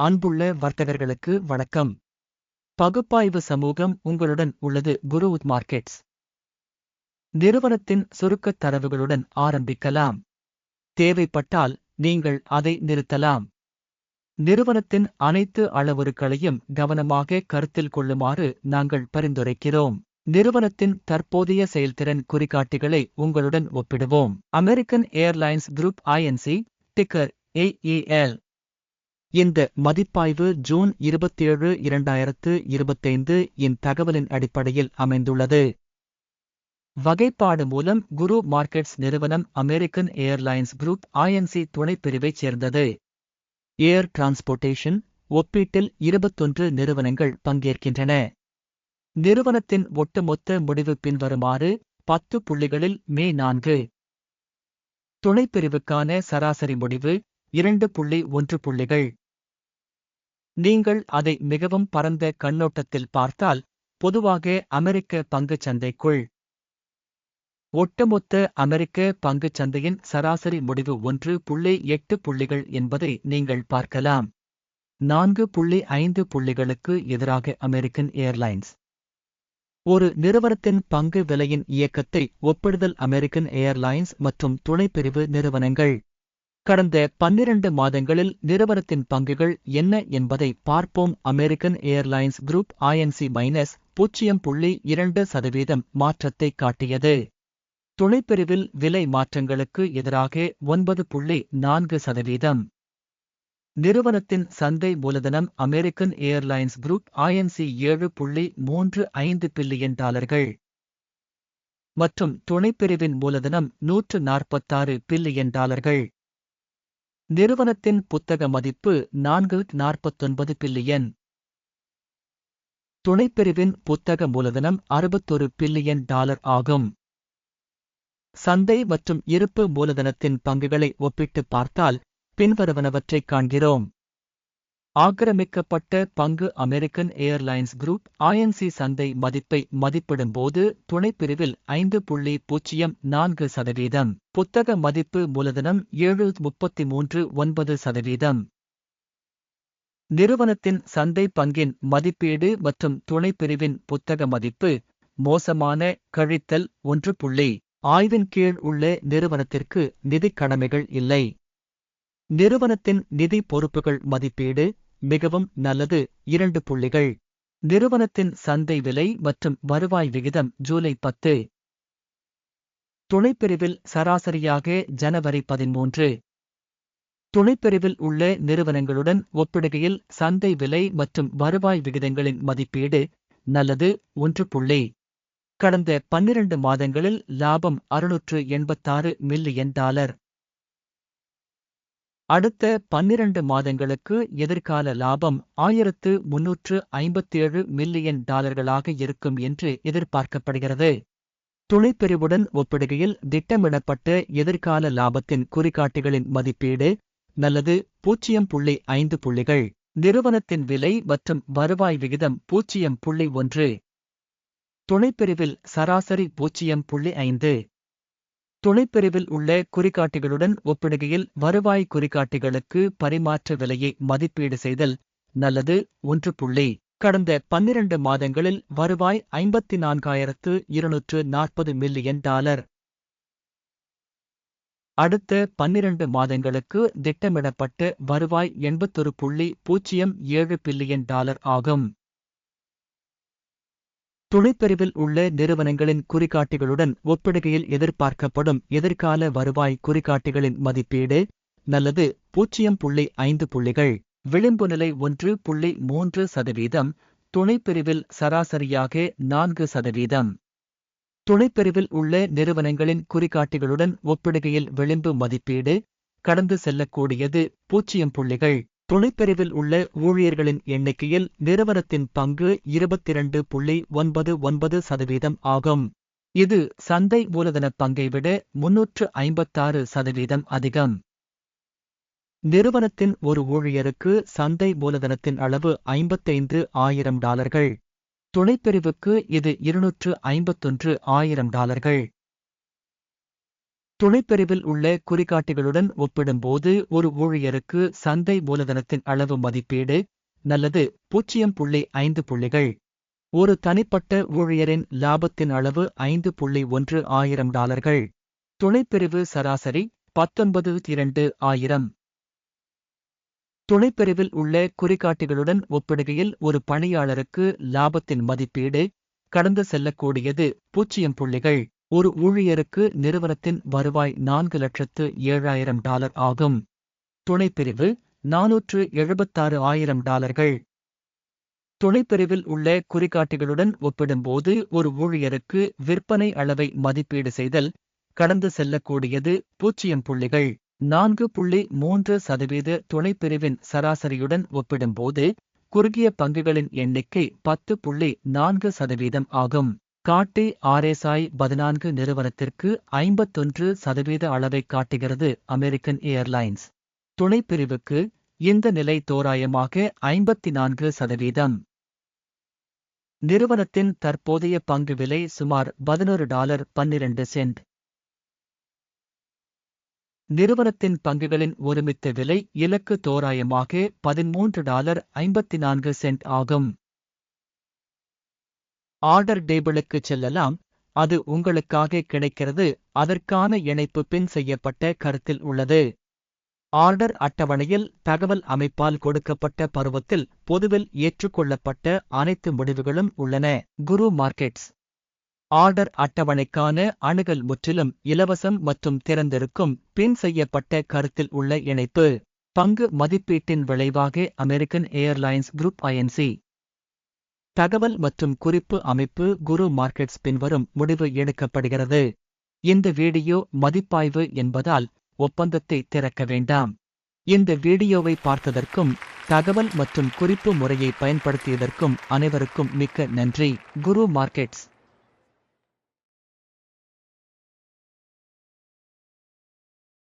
அன்புள்ள வர்த்தகர்களுக்கு வணக்கம். பகுப்பாய்வு சமூகம் உங்களுடன் உள்ளது குரு மார்க்கெட்ஸ். நிறுவனத்தின் சுருக்கத் தரவுகளுடன் ஆரம்பிக்கலாம். தேவைப்பட்டால் நீங்கள் அதை நிறுத்தலாம். நிறுவனத்தின் அனைத்து அளவுருக்களையும் கவனமாக கருத்தில் கொள்ளுமாறு நாங்கள் பரிந்துரைக்கிறோம். நிறுவனத்தின் தற்போதைய செயல்திறன் குறிகாட்டிகளை உங்களுடன் ஒப்பிடுவோம். American Airlines group INC ticker AEL இந்த மதிப்பாய்வு ஜூன் இருபத்தேழு இரண்டாயிரத்து இருபத்தைந்து இன் தகவலின் அடிப்படையில் அமைந்துள்ளது. வகைப்பாடு மூலம் குரு மார்க்கெட்ஸ் நிறுவனம் அமெரிக்கன் ஏர்லைன்ஸ் குரூப் ஐஎன்சி துணைப்பிரிவைச் சேர்ந்தது. ஏர் டிரான்ஸ்போர்ட்டேஷன் ஒப்பீட்டில் இருபத்தொன்று நிறுவனங்கள் பங்கேற்கின்றன. நிறுவனத்தின் ஒட்டுமொத்த முடிவு பின்வருமாறு பத்து புள்ளிகளில் மே நான்கு. துணைப்பிரிவுக்கான சராசரி முடிவு இரண்டு புள்ளி ஒன்று புள்ளிகள். நீங்கள் அதை மிகவும் பரந்த கண்ணோட்டத்தில் பார்த்தால் பொதுவாக அமெரிக்க பங்குச் சந்தைக்குள். ஒட்டுமொத்த அமெரிக்க பங்குச் சந்தையின் சராசரி முடிவு ஒன்று புள்ளி எட்டு புள்ளிகள் என்பதை நீங்கள் பார்க்கலாம். நான்கு புள்ளி ஐந்து புள்ளிகளுக்கு எதிராக அமெரிக்கன் ஏர்லைன்ஸ். ஒரு நிறுவனத்தின் பங்கு விலையின் இயக்கத்தை ஒப்பிடுதல் அமெரிக்கன் ஏர்லைன்ஸ் மற்றும் துணைப்பிரிவு நிறுவனங்கள். கடந்த பன்னிரண்டு மாதங்களில் நிறுவனத்தின் பங்குகள் என்ன என்பதை பார்ப்போம். American Airlines group INC minus பூஜ்ஜியம் புள்ளி இரண்டு சதவீதம் மாற்றத்தை காட்டியது. துணைப்பிரிவில் விலை மாற்றங்களுக்கு எதிராக ஒன்பது புள்ளி நான்கு சதவீதம். நிறுவனத்தின் சந்தை மூலதனம் அமெரிக்கன் ஏர்லைன்ஸ் குரூப் ஐஎன்சி ஏழு புள்ளி மூன்று ஐந்து பில்லியன் டாலர்கள். மற்றும் துணைப்பிரிவின் மூலதனம் நூற்று நாற்பத்தாறு பில்லியன் டாலர்கள். நிறுவனத்தின் புத்தக மதிப்பு நான்கு நாற்பத்தொன்பது பில்லியன். துணைப்பிரிவின் புத்தக மூலதனம் அறுபத்தொரு பில்லியன் டாலர் ஆகும். சந்தை மற்றும் இருப்பு மூலதனத்தின் பங்குகளை ஒப்பிட்டு பார்த்தால் பின்வருவனவற்றைக் காண்கிறோம். ஆக்கிரமிக்கப்பட்ட பங்கு அமெரிக்கன் ஏர்லைன்ஸ் குரூப் ஐஎன்சி சந்தை மதிப்பை மதிப்பிடும்போது துணைப்பிரிவில் ஐந்து புள்ளி பூஜ்ஜியம் நான்கு சதவீதம் புத்தக மதிப்பு மூலதனம் ஏழு முப்பத்தி மூன்று ஒன்பது சதவீதம். நிறுவனத்தின் சந்தை பங்கின் மதிப்பீடு மற்றும் துணைப்பிரிவின் புத்தக மதிப்பு மோசமான கழித்தல் ஒன்று புள்ளி ஆய்வின் கீழ் உள்ள நிறுவனத்திற்கு நிதிக் கடமைகள் இல்லை. நிறுவனத்தின் நிதி பொறுப்புகள் மதிப்பீடு மிகவும் நல்லது. இரண்டு புள்ளிகள். நிறுவனத்தின் சந்தை விலை மற்றும் வருவாய் விகிதம் ஜூலை பத்து. துணைப்பிரிவில் சராசரியாக ஜனவரி பதிமூன்று. துணைப்பிரிவில் உள்ள நிறுவனங்களுடன் ஒப்பிடுகையில் சந்தை விலை மற்றும் வருவாய் விகிதங்களின் மதிப்பீடு நல்லது. ஒன்று புள்ளி. கடந்த பன்னிரண்டு மாதங்களில் லாபம் அறுநூற்று எண்பத்தாறு மில்லியன் டாலர். அடுத்த பன்னிரண்டு மாதங்களுக்கு எதிர்கால லாபம் ஆயிரத்து முன்னூற்று ஐம்பத்தேழு மில்லியன் டாலர்களாக இருக்கும் என்று எதிர்பார்க்கப்படுகிறது. துணைப்பிரிவுடன் ஒப்பிடுகையில் திட்டமிடப்பட்ட எதிர்கால லாபத்தின் குறிகாட்டிகளின் மதிப்பீடு நல்லது பூஜ்ஜியம் புள்ளி ஐந்து புள்ளிகள். நிறுவனத்தின் விலை மற்றும் வருவாய் விகிதம் பூஜ்ஜியம் புள்ளி ஒன்று. துணைப்பிரிவில் சராசரி பூஜ்ஜியம் புள்ளி ஐந்து. துணைப்பிரிவில் உள்ள குறிகாட்டிகளுடன் ஒப்பிடுகையில் வருவாய் குறிகாட்டிகளுக்கு பரிமாற்ற விலையை மதிப்பீடு செய்தல் நல்லது. ஒன்று புள்ளி கடந்த பன்னிரண்டு மாதங்களில் வருவாய் ஐம்பத்தி நான்காயிரத்து இருநூற்று நாற்பது மில்லியன் டாலர். அடுத்த பன்னிரண்டு மாதங்களுக்கு திட்டமிடப்பட்ட வருவாய் எண்பத்தொரு புள்ளி பூஜ்ஜியம் ஏழு பில்லியன் டாலர் ஆகும். துணைப்பிரிவில் உள்ள நிறுவனங்களின் குறிகாட்டிகளுடன் ஒப்பிடுகையில் எதிர்பார்க்கப்படும் எதிர்கால வருவாய் குறிகாட்டிகளின் மதிப்பீடு நல்லது பூஜ்ஜியம் புள்ளி ஐந்து புள்ளிகள் விளிம்பு நிலை ஒன்று புள்ளி மூன்று சதவீதம் துணைப்பிரிவில் சராசரியாக நான்கு சதவீதம். துணைப்பிரிவில் உள்ள நிறுவனங்களின் குறிகாட்டிகளுடன் ஒப்பிடுகையில் விளிம்பு மதிப்பீடு கடந்து செல்லக்கூடியது பூஜ்ஜியம் புள்ளிகள். துணைப்பிரிவில் உள்ள ஊழியர்களின் எண்ணிக்கையில் நிறுவனத்தின் பங்கு இருபத்திரண்டு புள்ளி ஒன்பது ஒன்பது சதவீதம் ஆகும். இது சந்தை மூலதன பங்கை விட முன்னூற்று ஐம்பத்தாறு சதவீதம் அதிகம். நிறுவனத்தின் ஒரு ஊழியருக்கு சந்தை மூலதனத்தின் அளவு ஐம்பத்தைந்து ஆயிரம் டாலர்கள். துணைப்பிரிவுக்கு இது இருநூற்று ஐம்பத்தொன்று ஆயிரம் டாலர்கள். துணைப்பிரிவில் உள்ள குறிகாட்டிகளுடன் ஒப்பிடும்போது ஒரு ஊழியருக்கு சந்தை மூலதனத்தின் அளவு மதிப்பீடு நல்லது பூஜ்ஜியம் புள்ளி ஐந்து புள்ளிகள். ஒரு தனிப்பட்ட ஊழியரின் லாபத்தின் அளவு ஐந்து புள்ளி ஒன்று ஆயிரம் டாலர்கள். துணைப்பிரிவு சராசரி பத்தொன்பது இரண்டு ஆயிரம். துணைப்பிரிவில் உள்ள குறிகாட்டிகளுடன் ஒப்பிடுகையில் ஒரு பணியாளருக்கு லாபத்தின் மதிப்பீடு கடந்து செல்லக்கூடியது பூஜ்ஜியம் புள்ளிகள். ஒரு ஊழியருக்கு நிறுவனத்தின் வருவாய் நான்கு லட்சத்து ஏழாயிரம் டாலர் ஆகும். துணைப்பிரிவு நாநூற்று எழுபத்தாறு ஆயிரம் டாலர்கள். துணைப்பிரிவில் உள்ள குறிகாட்டிகளுடன் ஒப்பிடும்போது ஒரு ஊழியருக்கு விற்பனை அளவை மதிப்பீடு செய்தல் கடந்து செல்லக்கூடியது பூஜ்ஜியம் புள்ளிகள். நான்கு புள்ளி மூன்று சதவீத துணைப்பிரிவின் சராசரியுடன் ஒப்பிடும்போது குறுகிய பங்குகளின் எண்ணிக்கை பத்து புள்ளி நான்கு சதவீதம் ஆகும். காட்டி ஆர்எஸ்ஐ பதினான்கு நிறுவனத்திற்கு ஐம்பத்தொன்று சதவீத அளவை காட்டுகிறது அமெரிக்கன் ஏர்லைன்ஸ். துணைப்பிரிவுக்கு இந்த நிலை தோராயமாக ஐம்பத்தி நான்கு சதவீதம். நிறுவனத்தின் தற்போதைய பங்கு விலை சுமார் பதினொரு டாலர் பன்னிரண்டு சென்ட். நிறுவனத்தின் பங்குகளின் ஒருமித்த விலை இலக்கு தோராயமாக பதிமூன்று டாலர் ஐம்பத்தி நான்கு சென்ட் ஆகும். ஆர்டர் டேபிளுக்கு செல்லலாம். அது உங்களுக்காக கிடைக்கிறது. அதற்கான இணைப்பு பின் செய்யப்பட்ட கருத்தில் உள்ளது. ஆர்டர் அட்டவணையில் தகவல் அமைப்பால் கொடுக்கப்பட்ட பருவத்தில் பொதுவில் ஏற்றுக்கொள்ளப்பட்ட அனைத்து முடிவுகளும் உள்ளன. குரு மார்க்கெட்ஸ். ஆர்டர் அட்டவணைக்கான அணுகல் முற்றிலும் இலவசம் மற்றும் திறந்திருக்கும் பின் செய்யப்பட்ட கருத்தில் உள்ள இணைப்பு. பங்கு மதிப்பீட்டின் விளைவாக அமெரிக்கன் ஏர்லைன்ஸ் குரூப் ஐஎன்சி தகவல் மற்றும் குறிப்பு அமைப்பு குரு மார்க்கெட்ஸ் பின்வரும் முடிவு எடுக்கப்படுகிறது. இந்த வீடியோ மதிப்பாய்வு என்பதால் ஒப்பந்தத்தை திறக்க வேண்டாம். இந்த வீடியோவை பார்த்ததற்கும் தகவல் மற்றும் குறிப்பு முறையை பயன்படுத்தியதற்கும் அனைவருக்கும் மிக்க நன்றி. Guru Markets.